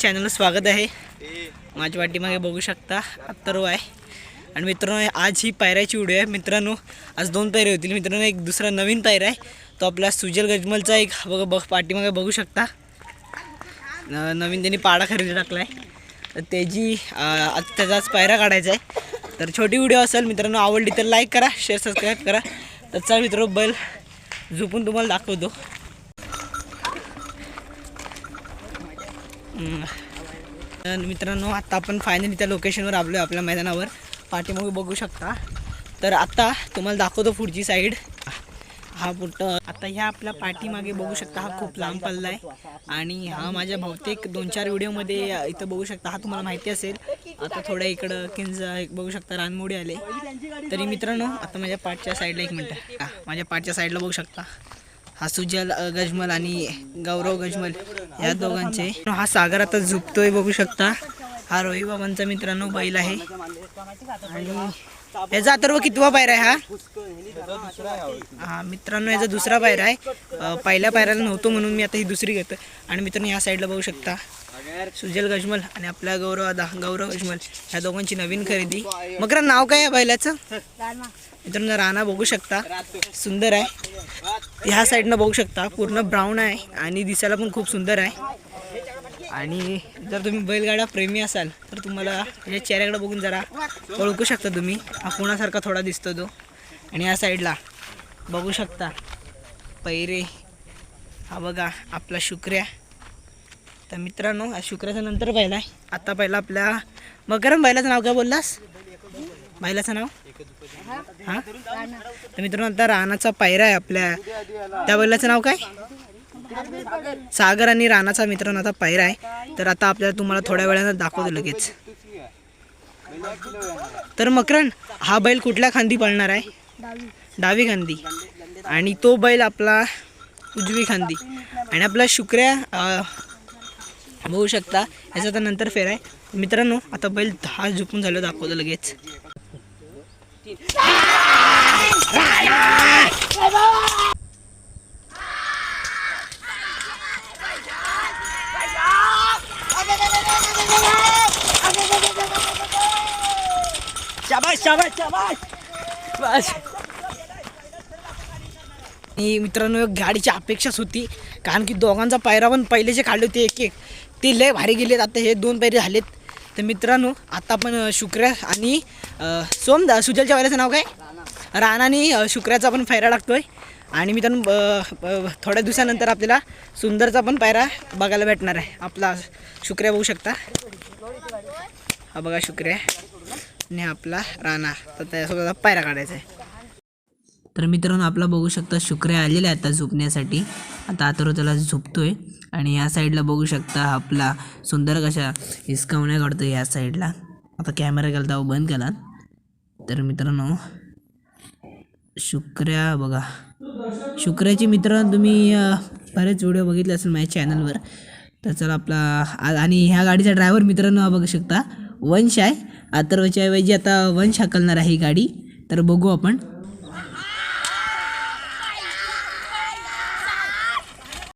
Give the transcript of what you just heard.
चॅनलला स्वागत आहे. माझ्या पाठीमागे बघू शकता अत्तर्व आहे. आणि मित्रांनो आज ही पायऱ्याची व्हिडिओ आहे. मित्रांनो आज दोन पायऱ्या होतील. मित्रांनो एक दुसरा नवीन पायरा आहे. तो आपला सुजल गजमलचा एक. बघ बघ पाठीमागे बघू शकता. न- नवीन त्यांनी पाडा खरेदी टाकला आहे तर त्याची आज त्याचाच पायरा काढायचा आहे. तर छोटी व्हिडिओ असेल मित्रांनो आवडली तर लाईक करा शेअर सबस्क्राईब करा. तर चला मित्रांनो बैल झोपून तुम्हाला दाखवतो हम्म. तर मित्रांनो आता आपण फायनली त्या लोकेशनवर आलो आहे आपल्या मैदानावर. पाठीमागे बघू शकता. तर आता तुम्हाला दाखवतो पुढची साईड हा पुढं आता ह्या आपल्या पाठीमागे बघू शकता हा खूप लांब पल्ला आहे. आणि हा माझ्या बहुतेक दोन चार व्हिडिओमध्ये इथं बघू शकता हा तुम्हाला माहिती असेल. आता थोड्या इकडं किंज एक बघू शकता रानमोडी आले. तरी मित्रांनो आता माझ्या पाठच्या साईडला एक मिनटं हां माझ्या पाठच्या साईडला बघू शकता. हा सुजल गजमल आणि गौरव गजमल या दोघांचे. हा सागर आता झुपतोय बघू शकता. हा रोही बाबांचा मित्रांनो बैल आहे. आणि याचा अथर्व कितवा पायरा आहे हा. हा मित्रांनो याचा दुसरा पायरा आहे. पहिल्या पायऱ्याला नव्हतो म्हणून मी आता ही दुसरी घेतो आणि मित्रांनो या साईडला बघू शकता. सुजल गजमल आणि आपला गौरव अदा गौरव गजमल ह्या दोघांची नवीन खरेदी. मग नाव काय आहे बैलाचं? मित्रांनो राणा बघू शकता. सुंदर आहे. ह्या साईडनं बघू शकता. पूर्ण ब्राऊन आहे आणि दिसायला पण खूप सुंदर आहे. आणि जर तुम्ही बैलगाडा प्रेमी असाल तर तुम्हाला या चेहऱ्याकडे बघून जरा ओळखू शकता तुम्ही. हा कोणासारखा थोडा दिसतो तो. आणि या साईडला बघू शकता. पैरे. हा बघा आपला शुक्र्या. तर मित्रांनो हा शुक्र्याचा नंतर पहिला आहे. आता पहिला आपल्या मकरम बैलाचं नाव काय बोललास? बैलाचं नाव? हां? तर मित्रांनो आता रानाचा पायरा आहे आपल्या. त्या बैलाचं नाव काय? सागर आणि रानाचा मित्रांनो आता पायरा आहे. तर आता आपल्याला तुम्हाला थोड्या वेळानं दाखवतो लगेच. तर मकरण हा बैल कुठल्या खांदी पळणार आहे? डावी खांदी. आणि तो बैल आपला उजवी खांदी. आणि आपला शुक्र्या बघू शकता. याचा आता नंतर फेर आहे. मित्रांनो आता बैल दहा झुपून झालं दाखवतो लगेच. शाबाश शाबाश शाबाश बस. आणि मित्रांनो एक गाडीची अपेक्षाच होती. कारण की दोघांचा पायरा पण पहिले जे काढले होते एक एक ते लय भारी गेलेत. आता हे दोन पायरे झालेत. तर मित्रांनो आता आपण अं, शुक्र्या आणि सोमदा सोम सुजलच्या पायऱ्याचं नाव काय? राणाने अं, शुक्र्याचा पण पायरा टाकतोय आणि मित्रांनो थोड्या दिवसानंतर आपल्याला सुंदरचा पण पायरा बघायला भेटणार आहे. आपला शुक्र्या बघू शकता. हा बघा शुक्र्या आणि आपला राणा. तर त्यासोबत पायरा काढायचा आहे. तर मित्रांनो आपला बघू शकता शुक्रे आलेले आहे आता झोपण्यासाठी. आता आतरो त्याला आहे आणि या साईडला बघू शकता आपला सुंदर कशा हिसकावण्या काढतो या साईडला. आता कॅमेरा केला तेव्हा बंद केला. तर मित्रांनो शुक्र्या बघा. शुक्र्याची मित्रांनो तुम्ही बरेच व्हिडिओ बघितले असेल माझ्या चॅनलवर तर चला आपला आ- आणि ह्या गाडीचा ड्रायव्हर मित्रांनो हा बघू शकता. वंश आहे. अथर्वच्या ऐवजी आता वंश हाकलणार आहे ही गाडी. तर बघू आपण.